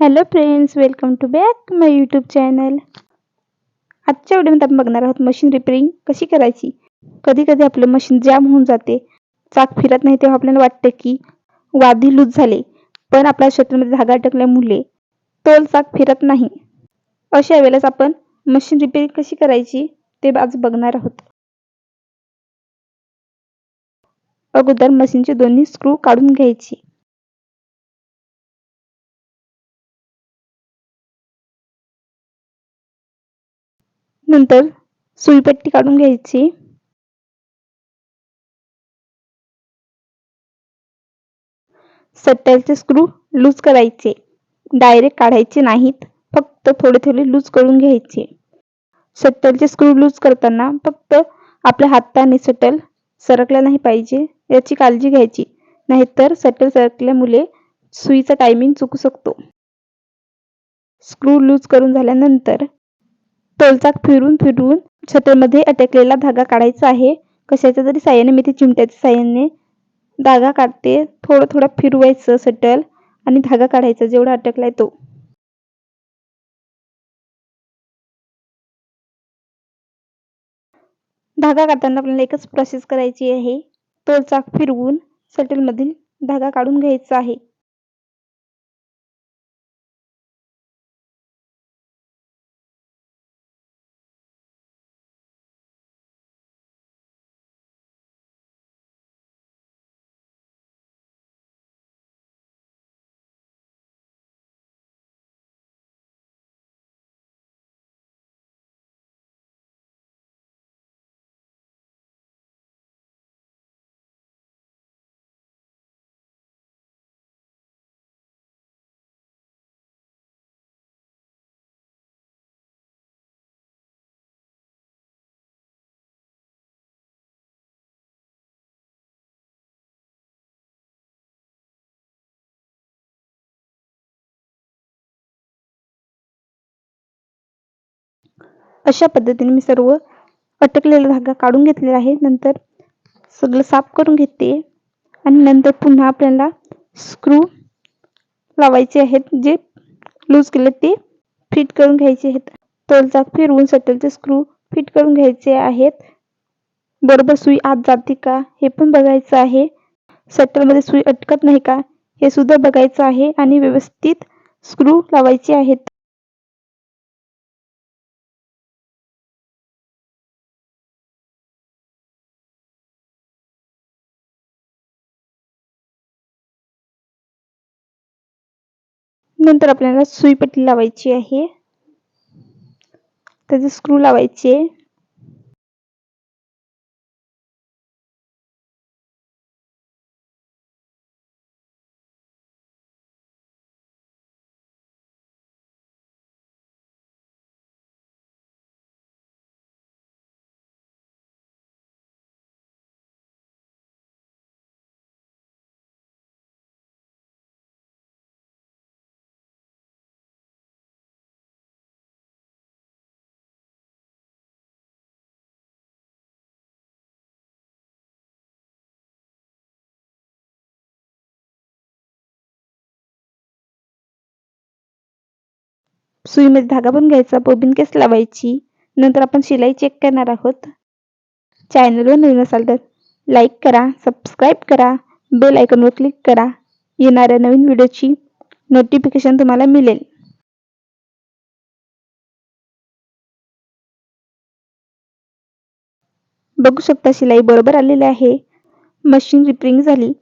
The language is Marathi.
Hello friends welcome to back my YouTube channel आजच्या व्हिडिओमध्ये आपण बघणार आहोत मशीन रिपेरिंग कशी करायची? कधी कधी आपलं मशीन जाम होऊन जाते. चाक फिरत नाही तेव्हा आपल्याला वाटतं की वादी लूज झाले. पण आपल्या शत्रूमध्ये धागा अटकल्यामुळे तोल चाक फिरत नाही. अशा वेळेस आपण मशीन रिपेरिंग कशी करायची ते आज बघणार आहोत. अगोदर मशीनचे दोन्ही स्क्रू काढून घ्यायची. नंतर सुईपट्टी काढून घ्यायची. सट्ट्याचे स्क्रू लूज करायचे. डायरेक्ट काढायचे नाहीत फक्त थोडे थोडे लूज करून घ्यायचे. सट्टलचे स्क्रू लूज करताना फक्त आपल्या हाताने सटल सरकला नाही पाहिजे याची काळजी घ्यायची. नाहीतर सटल सरकल्यामुळे सुईचा टायमिंग चुकू शकतो. स्क्रू लूज करून झाल्यानंतर तोलचाक फिरून फिरून छटरमध्ये अटकलेला धागा काढायचा आहे. कशाच्या तरी साह्याने मी ते चिमट्याच्या साह्याने धागा काढते. थोडं थोडं फिरवायचं सटल आणि धागा काढायचा जेवढा अटकलाय तो. धागा काढताना आपल्याला एकच प्रोसेस करायची आहे. तोलचाक फिरवून सटलमधील धागा काढून घ्यायचा आहे. अशा पद्धतीने मी सर्व अटकलेला धागा काढून घेतलेला आहे नंतर सगळं साफ करून घेते. आणि नंतर पुन्हा आपल्याला स्क्रू लावायचे आहेत जे लूज केले ते फिट करून घ्यायचे आहेत. तोलचाक फिरवून सटलचे स्क्रू फिट करून घ्यायचे आहेत. बरोबर सुई आत जाते का हे पण बघायचं आहे. सटलमध्ये सुई अटकत नाही का हे सुद्धा बघायचं आहे. आणि व्यवस्थित स्क्रू लावायचे आहेत. नंतर आपल्याला सुईपट्टी लावायची आहे. त्याचे स्क्रू लावायचे सुईमध्ये धागा पण घ्यायचा बोबिन केस लावायची. नंतर आपण शिलाई चेक करणार आहोत. चॅनलवर नवीन असाल तर लाईक करा सबस्क्राईब करा बेल आयकॉनवर क्लिक करा. येणाऱ्या नवीन व्हिडिओची नोटिफिकेशन तुम्हाला मिळेल. बघू शकता शिलाई बरोबर आलेली आहे. मशीन रिपेरिंग झाली.